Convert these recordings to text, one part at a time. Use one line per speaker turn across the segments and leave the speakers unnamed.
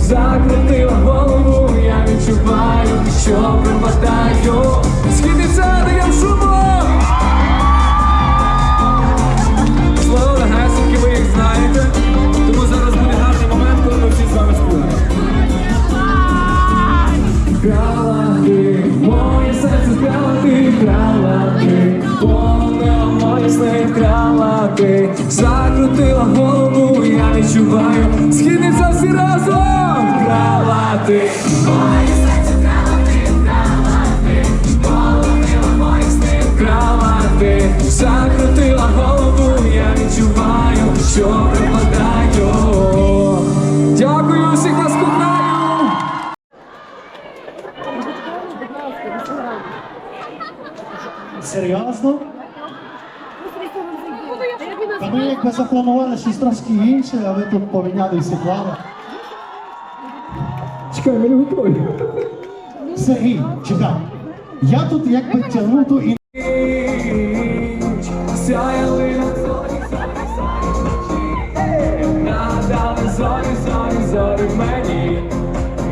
закрутила голову, я відчуваю, що припадаю. Східний даєм шуму. Ти, закрутила голову, я відчуваю, східниця всі разом, вкрала ти. Моє серце вкрала ти, мої сни, вкрала ти, закрутила голову, я відчуваю, що припадаю. Дякую всіх нас кохаю!
Серйозно? Ми якби запланували щось трошки інше, а ви тут поміняли всі плани.
Чекай, ми не готові.
Сергій, чекай. Я тут якби тягну ту і
Сяяли на зорі, зорі, зорі вночі. Нагадали зорі, зорі, зорі в мені.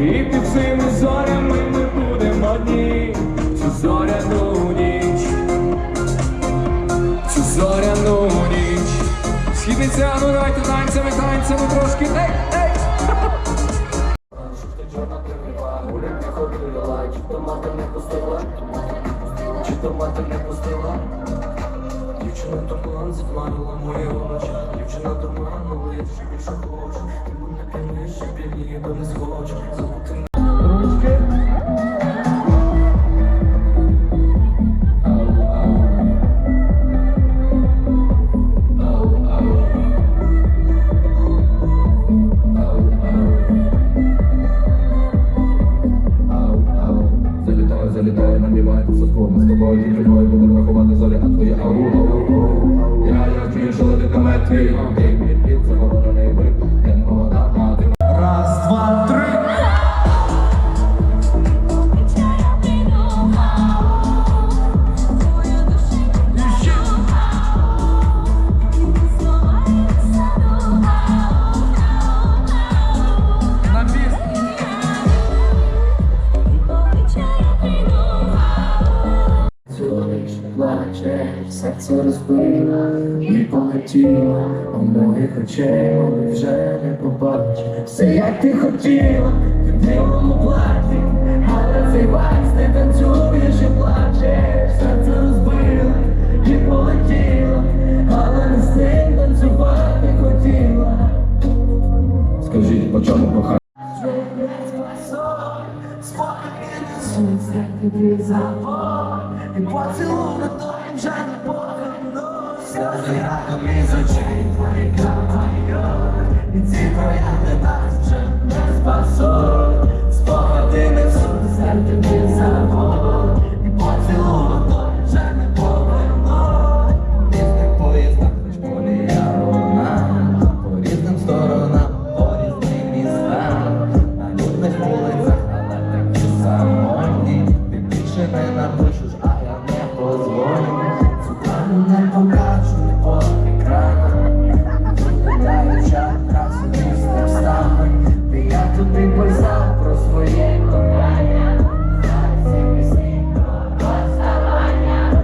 І під цими зорями ми будемо одні. Цю зоряну Східниця, ну давайте танцями, танцями трошки. Ей, ей!
Чи то мати не пустила? Дівчина туман затманила мої очі Дівчина туманула, я ще більше хочу Ти мене п'яниш, п'яніє, бо не схочу Забути
Залітаю, залітаю, набиваю Ми З тобою тільки двоє буду рахувати зорі, а твої ау, Я, як вмію, що летить на метрі Бік, бік, бік, заборонений бик Я не молода мати
Раз, два,
серце розбила І полетіла у моїх очей Вони вже не побачиш Все як ти хотіла, в білому платі. Але цей вальс не танцюєш і плачеш Серце розбила і полетіла Але не з ним танцювати хотіла.
Скажіть, по чому кохання?
тобі забор І поцілунок вже не повернусь Сльози раком із очей твої вже не спасуть. Спогади
По різних поїздах, хоч полія одна По різним сторонам, по різним На людних вулицях,
про своє кохання. За пісні про розставання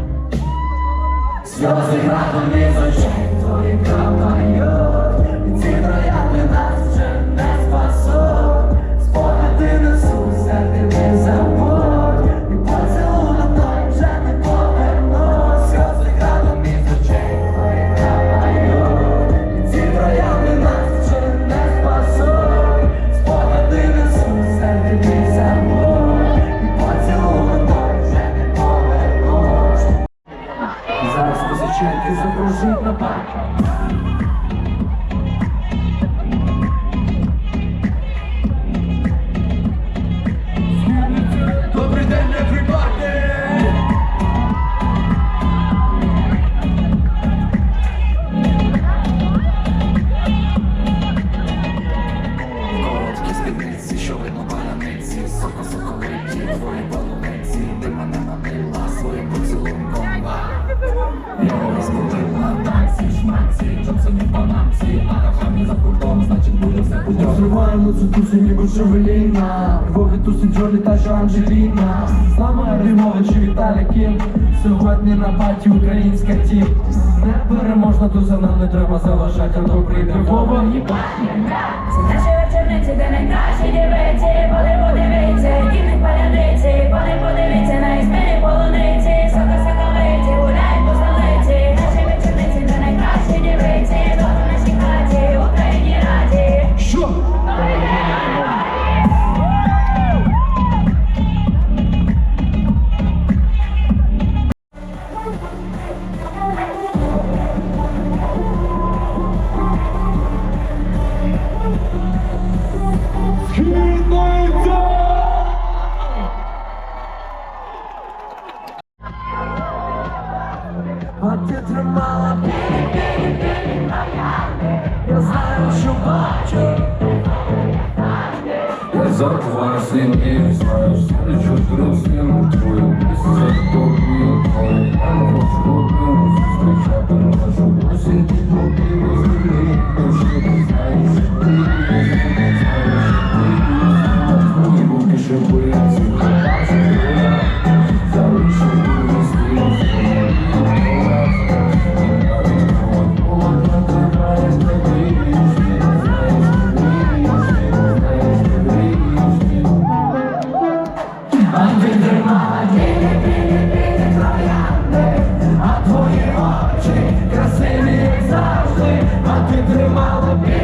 Сльози градом із очей твоїх капають Човину панакриці, сухо сухо крипті, твої полукриці, ти
мене накрила своїм
поцілунком Я розбудила танці, шманці, джонсоні панамці, а рахами за пультом, значить буде все путем Вживаємо цю тусу, ніби шевеліна, Боги туси Джолі та що Анжеліна. З нами Римович і Віталій Кім, сьогодні на баті українська тіп Непереможна туса, нам не треба заважати, а то прийде Вова і
де найкращі дівиці,
слід знаю, що друзям твою тобі твоє. Я не хочу зустрічати нашу осінь,
а ти